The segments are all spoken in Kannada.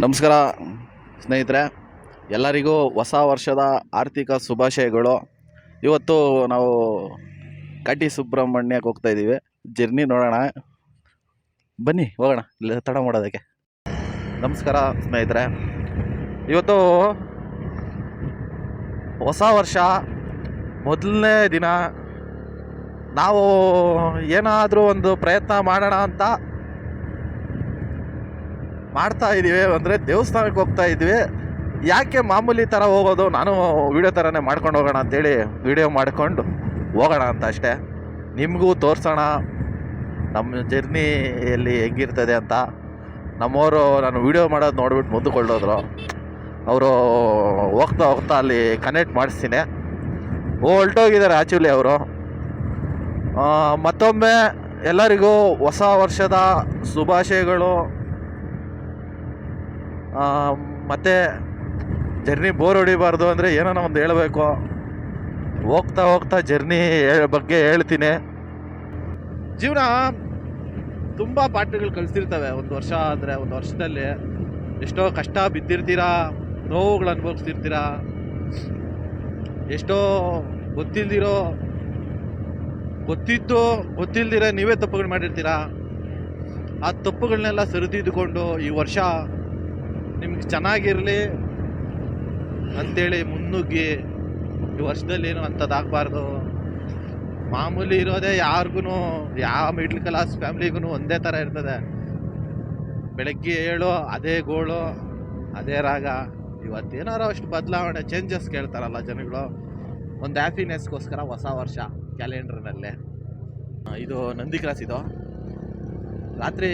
ನಮಸ್ಕಾರ, ಸ್ನೇಹಿತರೆ. ಎಲ್ಲರಿಗೂ ಹೊಸ ವರ್ಷದ ಆರ್ಥಿಕ ಶುಭಾಶಯಗಳು. ಇವತ್ತು ನಾವು ಕಟಿ ಸುಬ್ರಹ್ಮಣ್ಯಕ್ಕೆ ಹೋಗ್ತಾ ಇದ್ದೀವಿ. ಜರ್ನಿ ನೋಡೋಣ. ಬನ್ನಿ, ಹೋಗೋಣ. ಇಲ್ಲ ತಡ ಮಾಡೋದಕ್ಕೆ. ನಮಸ್ಕಾರ, ಸ್ನೇಹಿತರೆ. ಇವತ್ತು ಹೊಸ ವರ್ಷ. ಮೊದಲನೇ ದಿನ. ನಾವು ಏನಾದರೂ ಒಂದು ಪ್ರಯತ್ನ ಮಾಡೋಣ ಅಂತ ಮಾಡ್ತಾ ಇದ್ದೀವಿ ಅಂದರೆ ದೇವಸ್ಥಾನಕ್ಕೆ ಹೋಗ್ತಾ ಇದ್ವಿ. ಯಾಕೆ ಮಾಮೂಲಿ ಥರ ಹೋಗೋದು? ನಾನು ವಿಡಿಯೋ ಥರನೇ ಮಾಡ್ಕೊಂಡು ಹೋಗೋಣ ಅಂತೇಳಿ ವಿಡಿಯೋ ಮಾಡಿಕೊಂಡು ಹೋಗೋಣ ಅಂತ ಅಷ್ಟೇ. ನಿಮಗೂ ತೋರಿಸೋಣ. ನಮ್ಮ ಜರ್ನಿಯಲ್ಲಿ ಹೆಂಗಿರ್ತದೆ ಅಂತ. ನಮ್ಮವರು ನಾನು ವಿಡಿಯೋ ಮಾಡೋದು ನೋಡ್ಬಿಟ್ಟು ಮುಂದಕ್ಕೊಳ್ಳೋದ್ರು ಅವರು ಹೋಗ್ತಾ ಹೋಗ್ತಾ ಅಲ್ಲಿ ಕನೆಕ್ಟ್ ಮಾಡಿಸ್ತೀನಿ. ಹೊಲ್ಟೋಗಿದ್ದಾರೆ ಆ್ಯಕ್ಚುಲಿ ಅವರು. ಮತ್ತೊಮ್ಮೆ ಎಲ್ಲರಿಗೂ ಹೊಸ ವರ್ಷದ ಶುಭಾಶಯಗಳು. ಮತ್ತೆ ಜರ್ನಿ ಬೋರ್ ಹೊಡಿಬಾರ್ದು ಅಂದರೆ ಏನೋ ಒಂದು ಹೇಳಬೇಕು. ಹೋಗ್ತಾ ಹೋಗ್ತಾ ಜರ್ನಿ ಬಗ್ಗೆ ಹೇಳ್ತೀನಿ. ಜೀವನ ತುಂಬ ಪಾಠಗಳು ಕಲಿಸಿರ್ತವೆ. ಒಂದು ವರ್ಷ ಅಂದರೆ ಒಂದು ವರ್ಷದಲ್ಲಿ ಎಷ್ಟೋ ಕಷ್ಟ ಬಿದ್ದಿರ್ತೀರಾ, ನೋವುಗಳು ಅನುಭವಿಸ್ತಿರ್ತೀರಾ, ಎಷ್ಟೋ ಗೊತ್ತಿಲ್ದಿರೋ ಗೊತ್ತಿದ್ದು ಗೊತ್ತಿಲ್ದಿರೋ ನೀವೇ ತಪ್ಪುಗಳು ಮಾಡಿರ್ತೀರಾ? ಆ ತಪ್ಪುಗಳನ್ನೆಲ್ಲ ಸರಿದಿದ್ದುಕೊಂಡು ಈ ವರ್ಷ ನಿಮ್ಗೆ ಚೆನ್ನಾಗಿರಲಿ ಅಂತೇಳಿ ಮುನ್ನುಗ್ಗಿ ಈ ವರ್ಷದಲ್ಲಿ ಏನು ಅಂಥದ್ದಾಗಬಾರ್ದು ಮಾಮೂಲಿ ಇರೋದೇ ಯಾರಿಗೂ ಯಾವ ಮಿಡ್ಲ್ ಕ್ಲಾಸ್ ಫ್ಯಾಮಿಲಿಗೂ ಒಂದೇ ಥರ ಇರ್ತದೆ. ಬೆಳಗ್ಗೆ ಏಳು, ಅದೇ ಗೋಳು, ಅದೇ ರಾಗ. ಇವತ್ತೇನಾರು ಅಷ್ಟು ಬದಲಾವಣೆ ಚೇಂಜಸ್ ಕೇಳ್ತಾರಲ್ಲ ಜನಗಳು. ಒಂದು ಹ್ಯಾಪಿನೆಸ್ಗೋಸ್ಕರ ಹೊಸ ವರ್ಷ ಕ್ಯಾಲೆಂಡ್ರ್ನಲ್ಲೇ ಇದು ನಂದಿ ಕ್ರಾಸ್ ಇದು. ರಾತ್ರಿ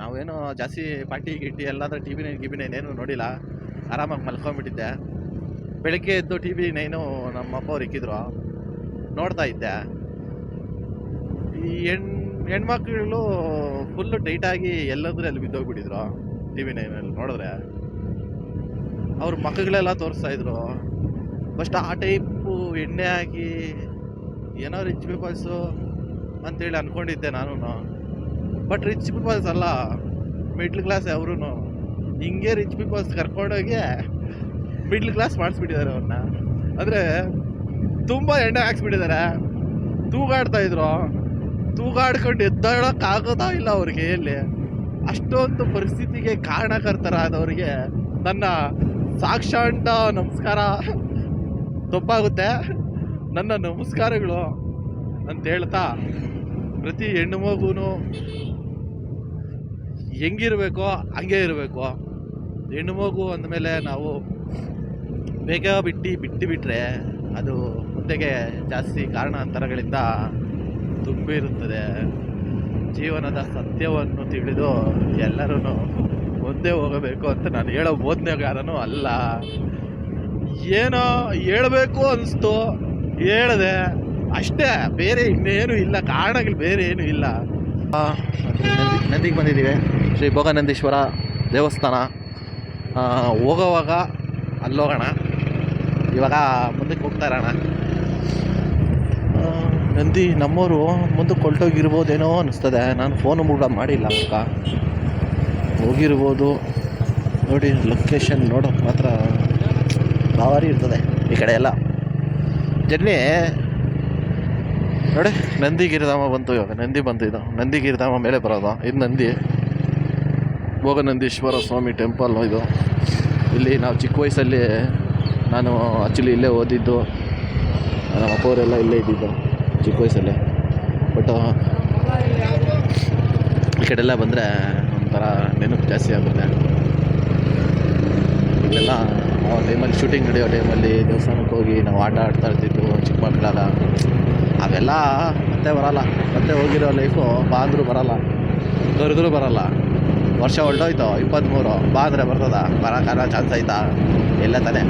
ನಾವೇನು ಜಾಸ್ತಿ ಪಾರ್ಟಿ ಗಿಟ್ಟಿ ಎಲ್ಲಾದರೂ ಟಿ ವಿ ನೈನ್, ಗಿಬಿ ನೈನ್ ಏನು ನೋಡಿಲ್ಲ. ಆರಾಮಾಗಿ ಮಲ್ಕೊಂಡ್ಬಿಟ್ಟಿದ್ದೆ ಬೆಳಗ್ಗೆ ಎದ್ದು ಟಿ ವಿ ನೈನು ನಮ್ಮ ಅಪ್ಪ ಅವ್ರು ಇಕ್ಕಿದ್ರು. ನೋಡ್ತಾ ಇದ್ದೆ. ಈ ಹೆಣ್, ಹೆಣ್ಮಕ್ಳು ಫುಲ್ಲು ಟೈಟಾಗಿ ಎಲ್ಲಂದ್ರೆ ಅಲ್ಲಿ ಬಿದ್ದೋಗ್ಬಿಟ್ಟಿದ್ರು ಟಿ ವಿ ನೈನಲ್ಲಿ ನೋಡಿದ್ರೆ. ಅವ್ರ ಮಕ್ಕಳೆಲ್ಲ ತೋರಿಸ್ತಾ ಇದ್ರು. ಫಸ್ಟ್ ಆ ಟೈಪು ಎಣ್ಣೆ ಹಾಕಿ, ಏನೋ ರಿಚ್ ಪೀಪಲ್ಸು ಅಂತೇಳಿ ಅಂದ್ಕೊಂಡಿದ್ದೆ ನಾನು ಬಟ್ ರಿಚ್ ಪೀಪಲ್ಸ್ ಅಲ್ಲ ಮಿಡ್ಲ್ ಕ್ಲಾಸ್ ಅವರು ಹಿಂಗೆ ರಿಚ್ ಪೀಪಲ್ಸ್ ಕರ್ಕೊಂಡೋಗಿ ಮಿಡ್ಲ್ ಕ್ಲಾಸ್ ಮಾಡಿಸ್ಬಿಟ್ಟಿದ್ದಾರೆ ಅವ್ರನ್ನ ಅಂದರೆ ತುಂಬ ಎಣ್ಣೆ ಹಾಕ್ಸ್ಬಿಟ್ಟಿದ್ದಾರೆ ತೂಗಾಡ್ತಾ ಇದ್ರು. ತೂಗಾಡ್ಕೊಂಡು ಎದ್ದಾಡೋಕ್ಕಾಗೋದಾ ಇಲ್ಲ ಅವ್ರಿಗೆ ಎಲ್ಲಿ? ಅಷ್ಟೊಂದು ಪರಿಸ್ಥಿತಿಗೆ ಕಾರಣಕರ್ತರಾದವ್ರಿಗೆ ನನ್ನ ಸಾಕ್ಷಾಂತ ನಮಸ್ಕಾರ ತಪ್ಪಾಗುತ್ತೆ ನನ್ನ ನಮಸ್ಕಾರಗಳು ಅಂತ ಹೇಳ್ತಾ ಪ್ರತಿ ಹೆಣ್ಣು ಮಗುನು ಹೆಂಗಿರಬೇಕೋ ಹಂಗೆ ಇರಬೇಕು. ಹೆಣ್ಣು ಮಗು ಅಂದಮೇಲೆ ನಾವು ಬೇಗ ಬಿಟ್ಟು ಬಿಟ್ಟು ಬಿಟ್ಟರೆ ಅದು ಮುಂದೆಗೆ ಜಾಸ್ತಿ ಕಾರಣಾಂತರಗಳಿಂದ ತುಂಬಿರುತ್ತದೆ. ಜೀವನದ ಸತ್ಯವನ್ನು ತಿಳಿದು ಎಲ್ಲರೂ ಒಂದೇ ಹೋಗಬೇಕು ಅಂತ ನಾನು ಹೇಳೋ ಬೋಧನೆಗಾರನೂ ಅಲ್ಲ. ಏನೋ ಹೇಳಬೇಕು ಅನಿಸ್ತು. ಹೇಳಿದೆ. ಅಷ್ಟೇ, ಬೇರೆ ಇನ್ನೇನು ಇಲ್ಲ, ಕಾರಣಗಳು ಬೇರೆ ಏನೂ ಇಲ್ಲ. ನಂದಿಗೆ ಬಂದಿದ್ದೀವಿ. ಶ್ರೀ ಭೋಗನಂದೀಶ್ವರ ದೇವಸ್ಥಾನ. ಹೋಗೋವಾಗ ಅಲ್ಲೋಗೋಣ. ಇವಾಗ ಮುಂದಕ್ಕೆ ಹೋಗ್ತಾ ಇರೋಣ. ನಂದಿ ನಮ್ಮವರು ಮುಂದಕ್ಕೆ ಹೊಲ್ಟೋಗಿರ್ಬೋದೇನೋ ಅನ್ನಿಸ್ತದೆ ನಾನು ಫೋನು ಕೂಡ ಮಾಡಿಲ್ಲ ಅಕ್ಕ ಹೋಗಿರ್ಬೋದು. ನೋಡಿ ಲೊಕೇಶನ್ ನೋಡೋಕೆ ಮಾತ್ರ ಭಾರಿ ಇರ್ತದೆ ಈ ಕಡೆ ಎಲ್ಲ. ಜರ್ನಿ ನೋಡಿ, ನಂದಿ ಗಿರಿಧಾಮ ಬಂತು ಇವಾಗ. ನಂದಿ ಬಂತು ಇದು. ನಂದಿ ಗಿರಿಧಾಮ ಮೇಲೆ ಬರೋದು. ಇದು ನಂದಿ. ಭೋಗನಂದೀಶ್ವರ ಸ್ವಾಮಿ ಟೆಂಪಲ್ ಇದು. ಇಲ್ಲಿ ನಾವು ಚಿಕ್ಕ ವಯಸ್ಸಲ್ಲಿ ನಾನು ಆ್ಯಕ್ಚುಲಿ ಇಲ್ಲೇ ಓದಿದ್ದು. ನಮ್ಮ ಅಪ್ಪವರೆಲ್ಲ ಇಲ್ಲೇ ಇದ್ದಿದ್ದು ಚಿಕ್ಕ ವಯಸ್ಸಲ್ಲಿ. ಬಟ್ ಈ ಕಡೆಲ್ಲ ಬಂದರೆ ಒಂಥರ ನೆನಪು ಜಾಸ್ತಿ ಆಗುತ್ತೆ. ಇಲ್ಲೆಲ್ಲ ಟೈಮಲ್ಲಿ ಶೂಟಿಂಗ್ ನಡೆಯೋ ಟೈಮಲ್ಲಿ ದೇವಸ್ಥಾನಕ್ಕೆ ಹೋಗಿ ನಾವು ಆಟ ಆಡ್ತಾ ಇರ್ತಿದ್ವು ಚಿಕ್ಕ ಮಕ್ಕಳಾಗ ಅವೆಲ್ಲ ಮತ್ತೆ ಬರಲ್ಲ. ಮತ್ತೆ ಹೋಗಿರೋ ಲೈಫು ಬಾ ಅಂದರೂ ಬರಲ್ಲ. ಕರೆದ್ರೂ ಬರಲ್ಲ. ವರ್ಷ ಹೊರಟೋಯ್ತು ಇಪ್ಪತ್ತ್ಮೂರು ಬಾ ಅಂದರೆ ಬರ್ತದ ಬರೋಕ್ಕಾಗ ಚಾನ್ಸ್ ಐತಾ? ಎಲ್ಲ ತಾನೇ.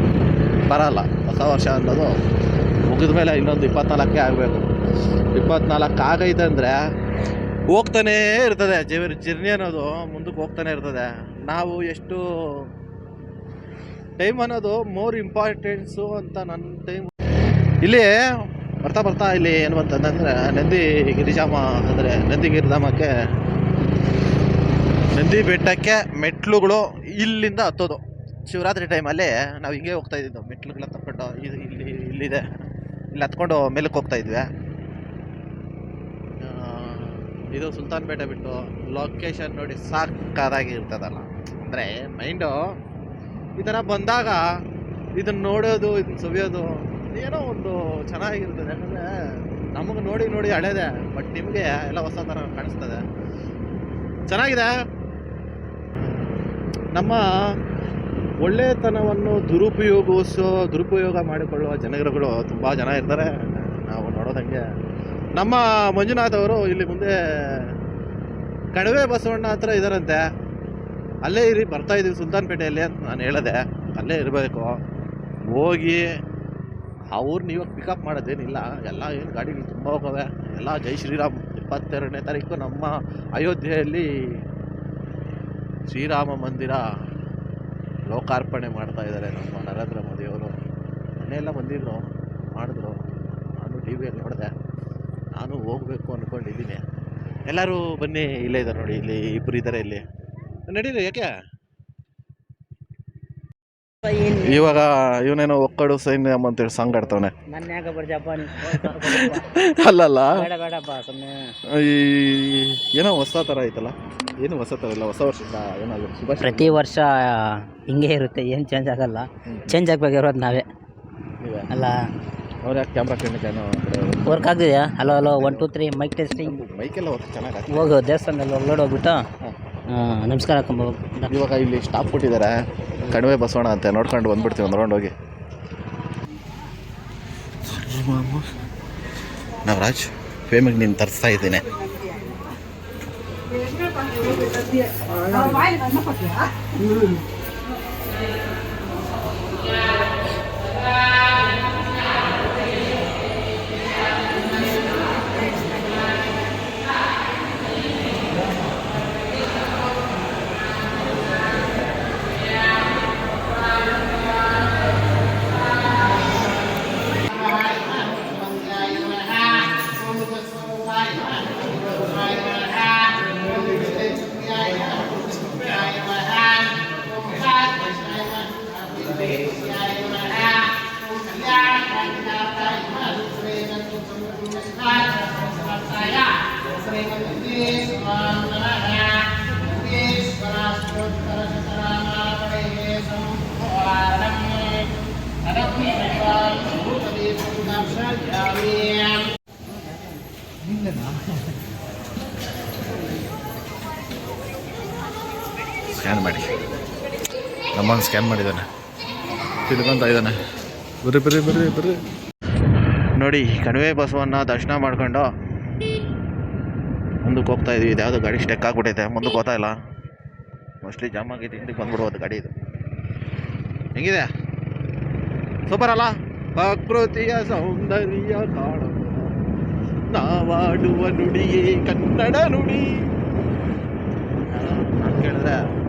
ಬರಲ್ಲ. ಹೊಸ ವರ್ಷ ಅನ್ನೋದು ಮುಗಿದ ಮೇಲೆ ಇನ್ನೊಂದು ಇಪ್ಪತ್ನಾಲ್ಕೇ ಆಗಬೇಕು. ಇಪ್ಪತ್ನಾಲ್ಕು ಆಗೈತೆ ಅಂದರೆ ಹೋಗ್ತಾನೇ ಇರ್ತದೆ. ಜೀವನ, ಜರ್ನಿ ಅನ್ನೋದು ಮುಂದಕ್ಕೆ ಹೋಗ್ತಾನೆ ಇರ್ತದೆ. ನಾವು ಎಷ್ಟು ಟೈಮ್ ಅನ್ನೋದು ಮೋರ್ ಇಂಪಾರ್ಟೆನ್ಸು ಅಂತ ನನ್ನ ಟೈಮ್ ಇಲ್ಲಿ ಬರ್ತಾ ಬರ್ತಾ ಇಲ್ಲಿ ಏನು ಬಂತಂದ್ರೆ ನಂದಿ ಗಿರಿಜಾಮ ಅಂದರೆ ನಂದಿ ಗಿರಿಧಾಮಕ್ಕೆ ನಂದಿ ಬೆಟ್ಟಕ್ಕೆ ಮೆಟ್ಲುಗಳು ಇಲ್ಲಿಂದ ಹತ್ತೋದು. ಶಿವರಾತ್ರಿ ಟೈಮಲ್ಲಿ ನಾವು ಹಿಂಗೆ ಹೋಗ್ತಾ ಇದ್ದಿದ್ದು. ಮೆಟ್ಲುಗಳ ತಕ್ಕೊಂಡು ಇದು ಇಲ್ಲಿ ಇಲ್ಲಿದೆ. ಇಲ್ಲಿ ಹತ್ಕೊಂಡು ಮೇಲಕ್ಕೆ ಹೋಗ್ತಾ ಇದ್ವಿ. ಇದು ಸುಲ್ತಾನ್ ಪೇಟೆ ಬಿಟ್ಟು ಲೊಕೇಶನ್ ನೋಡಿ ಸಾಕಾದಾಗಿ ಇರ್ತದಲ್ಲ. ಅಂದರೆ ಮೈಂಡು ಈ ಥರ ಬಂದಾಗ ಇದನ್ನು ನೋಡೋದು, ಇದನ್ನ ಸವಿಯೋದು ಏನೋ ಒಂದು ಚೆನ್ನಾಗಿರ್ತದೆ ಯಾಕಂದರೆ ನಮಗೆ ನೋಡಿ ನೋಡಿ ಹಳೇದೆ ಬಟ್ ನಿಮಗೆ ಎಲ್ಲ ಹೊಸ ಥರ ಕಾಣಿಸ್ತದೆ. ಚೆನ್ನಾಗಿದೆ. ನಮ್ಮ ಒಳ್ಳೆತನವನ್ನು ದುರುಪಯೋಗಿಸೋ, ದುರುಪಯೋಗ ಮಾಡಿಕೊಳ್ಳುವ ಜನಗರುಗಳು ತುಂಬ ಜನ ಇರ್ತಾರೆ. ನಾವು ನೋಡೋದಂಗೆ ನಮ್ಮ ಮಂಜುನಾಥ್ ಅವರು ಇಲ್ಲಿ ಮುಂದೆ ಕಡವೆ ಬಸವಣ್ಣ ಹತ್ರ ಇದಾರಂತೆ. ಅಲ್ಲೇ ಇರಿ, ಬರ್ತಾ ಇದೀವಿ ಸುಲ್ತಾನ್ಪೇಟೆಯಲ್ಲಿ ಅಂತ ನಾನು ಹೇಳಿದೆ. ಅಲ್ಲೇ ಇರಬೇಕು. ಹೋಗಿ ಅವ್ರನ್ನ ಇವಾಗ ಪಿಕಪ್ ಮಾಡೋದೇನಿಲ್ಲ. ಎಲ್ಲ ಏನು ಗಾಡಿಗಳು ತುಂಬ ಹೋಗವೆ ಎಲ್ಲ ಜೈ ಶ್ರೀರಾಮ್ ಇಪ್ಪತ್ತೆರಡನೇ ತಾರೀಕು ನಮ್ಮ ಅಯೋಧ್ಯೆಯಲ್ಲಿ ಶ್ರೀರಾಮ ಮಂದಿರ ಲೋಕಾರ್ಪಣೆ ಮಾಡ್ತಾ ಇದ್ದಾರೆ ನಮ್ಮ ನರೇಂದ್ರ ಮೋದಿಯವರು ಮನೆಯೆಲ್ಲ ಬಂದಿದ್ರು, ಮಾಡಿದ್ರು. ನಾನು ಟಿ ವಿಯಲ್ಲಿ ನೋಡಿದೆ. ನಾನು ಹೋಗಬೇಕು ಅಂದ್ಕೊಂಡಿದ್ದೀನಿ ಎಲ್ಲರೂ ಬನ್ನಿ, ಇಲ್ಲೇ ಇದ್ದಾರೆ ನೋಡಿ, ಇಲ್ಲಿ ಇಬ್ಬರು ಇದ್ದಾರೆ ಇಲ್ಲಿ. ನಡೀರಿ, ಯಾಕೆ? ಇವಾಗ ಇವನೇನೋ ಒಕ್ಕಡು ಸೈನ್ಯ ಅಂತೇಳಿ ಸಾಂಗ್ ಆಡ್ತವನೆ ಅಲ್ಲಲ್ಲ. ಈ ಏನೋ ಹೊಸ ತರ ಐತಲ್ಲ? ಏನು ಹೊಸ ತರ ಇಲ್ಲ ಹೊಸ ವರ್ಷ ಏನಾದ್ರು ಶುಭ ಪ್ರತಿ ವರ್ಷ ಹಿಂಗೆ ಇರುತ್ತೆ ಏನು ಚೇಂಜ್ ಆಗಲ್ಲ. ಚೇಂಜ್ ಆಗ್ಬೇಕಿರೋದು ನಾವೇ. ಅಲ್ಲ. ಅವ್ರು ಯಾಕೆ ಕ್ಯಾಮ್ರಾ ಕಣ್ಣಿಕೇನೋ ವರ್ಕ್ ಆಗಿದೆಯಾ hello hello one two three mic testing ಮೈಕೆಲ್ಲ ಎಲ್ಲ ಚೆನ್ನಾಗಿ ಹೋಗು ದೇವಸ್ಥಾನದಲ್ಲಿ ಹಾಂ. ನಮಸ್ಕಾರ ಇವಾಗ ಇಲ್ಲಿ ಸ್ಟಾಪ್ ಕೊಟ್ಟಿದ್ದಾರೆ. ಕಣಿವೆ ಬಸವಣ್ಣ ಅಂತ ನೋಡ್ಕೊಂಡು ಬಂದ್ಬಿಡ್ತೀವಿ ಒಂದು ರೌಂಡ್ ಹೋಗಿ. ನವರಾಜ್ ಫೇಮಿಗೆ ನೀನು ತರಿಸ್ತಾ ಇದ್ದೀನಿ. ಸ್ಕ್ಯಾನ್ ಮಾಡಿ. ನಮ್ಮನ್ನು ಸ್ಕ್ಯಾನ್ ಮಾಡಿದ್ದಾನೆ. ತಿಳ್ಕೊಂತ ಇದ್ದಾನೆ. ಬರ್ರಿ ಬರ್ರಿ ಬರ್ರಿ ಬರ್ರಿ. ನೋಡಿ, ಕಣಿವೆ ಬಸವನ್ನ ದರ್ಶನ ಮಾಡ್ಕೊಂಡು ಮುಂದಕ್ಕೆ ಹೋಗ್ತಾ ಇದೀವಿ. ಇದು ಯಾವುದೋ ಗಾಡಿ ಸ್ಟೆಕ್ ಆಗ್ಬಿಟ್ಟೈತೆ ಮುಂದಕ್ಕೆ ಹೋಗ್ತಾ ಇಲ್ಲ. ಮೋಸ್ಟ್ಲಿ ಜಾಮ್ ಆಗೈತೆ ಹಿಂದಕ್ಕೆ ಬಂದ್ಬಿಡ್ಬೋದು ಗಾಡಿ ಇದು. ಹೆಂಗಿದೆ? ಸೂಪರ್ ಅಲ್ಲ? ಪ್ರಕೃತಿಯ ಸೌಂದರ್ಯ ಕಾಣ ನಾವಾಡುವ ನುಡಿಯೇ ಕನ್ನಡ ನುಡಿ. ನಾನು ಕೇಳಿದ್ರೆ